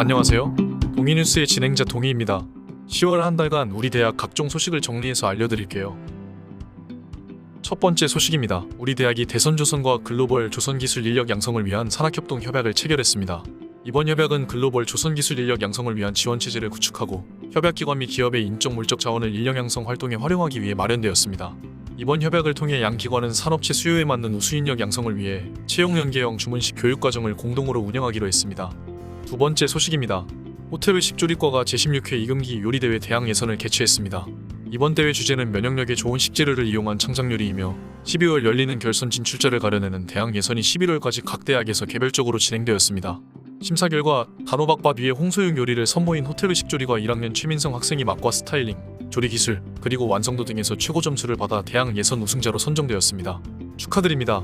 안녕하세요. 동이뉴스의 진행자 동희입니다. 10월 한 달간 우리 대학 각종 소식을 정리해서 알려드릴게요. 첫 번째 소식입니다. 우리 대학이 대선 조선과 글로벌 조선 기술 인력 양성을 위한 산학협동 협약을 체결했습니다. 이번 협약은 글로벌 조선 기술 인력 양성을 위한 지원 체제를 구축하고 협약 기관 및 기업의 인적 물적 자원을 인력 양성 활동에 활용하기 위해 마련되었습니다. 이번 협약을 통해 양 기관은 산업체 수요에 맞는 우수 인력 양성을 위해 채용 연계형 주문식 교육 과정을 공동으로 운영하기로 했습니다. 두 번째 소식입니다. 호텔의식 조리과가 제16회 이금기 요리대회 대학 예선을 개최했습니다. 이번 대회 주제는 면역력에 좋은 식재료를 이용한 창작 요리이며 12월 열리는 결선 진출자를 가려내는 대학 예선이 11월까지 각 대학에서 개별적으로 진행되었습니다. 심사 결과 단호박밥 위에 홍소용 요리를 선보인 호텔의식 조리과 1학년 최민성 학생이 맛과 스타일링, 조리 기술, 그리고 완성도 등에서 최고 점수를 받아 대학 예선 우승자로 선정되었습니다. 축하드립니다.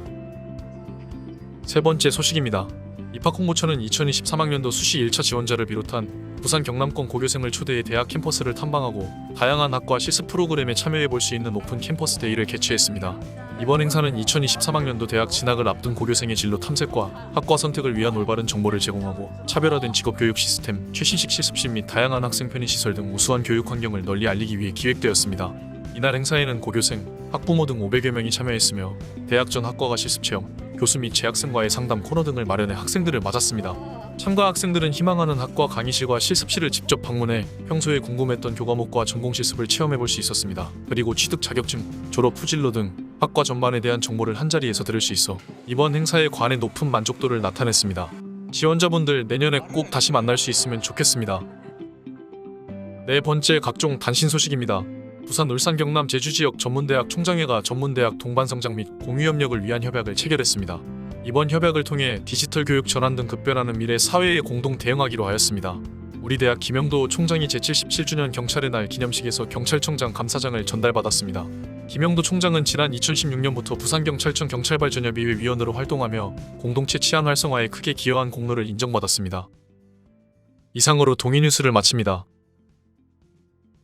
세 번째 소식입니다. 입학 홍보처는 2023학년도 수시 1차 지원자를 비롯한 부산 경남권 고교생을 초대해 대학 캠퍼스를 탐방하고 다양한 학과 실습 프로그램에 참여해 볼 수 있는 오픈 캠퍼스 데이를 개최했습니다. 이번 행사는 2023학년도 대학 진학을 앞둔 고교생의 진로 탐색과 학과 선택을 위한 올바른 정보를 제공하고 차별화된 직업 교육 시스템, 최신식 실습실 및 다양한 학생 편의 시설 등 우수한 교육 환경을 널리 알리기 위해 기획되었습니다. 이날 행사에는 고교생, 학부모 등 500여 명이 참여했으며 대학 전 학과가 실습 체험, 교수 및 재학생과의 상담 코너 등을 마련해 학생들을 맞았습니다. 참가 학생들은 희망하는 학과 강의실과 실습실을 직접 방문해 평소에 궁금했던 교과목과 전공 실습을 체험해 볼 수 있었습니다. 그리고 취득 자격증, 졸업 후진로 등 학과 전반에 대한 정보를 한 자리에서 들을 수 있어 이번 행사에 관해 높은 만족도를 나타냈습니다. 지원자분들 내년에 꼭 다시 만날 수 있으면 좋겠습니다. 네 번째 각종 단신 소식입니다. 부산 울산 경남 제주 지역 전문대학 총장회가 전문대학 동반 성장 및 공유 협력을 위한 협약을 체결했습니다. 이번 협약을 통해 디지털 교육 전환 등 급변하는 미래 사회에 공동 대응하기로 하였습니다. 우리 대학 김영도 총장이 제77주년 경찰의 날 기념식에서 경찰청장 감사장을 전달받았습니다. 김영도 총장은 지난 2016년부터 부산경찰청 경찰발전협의회 위원으로 활동하며 공동체 치안 활성화에 크게 기여한 공로를 인정받았습니다. 이상으로 동의 뉴스를 마칩니다.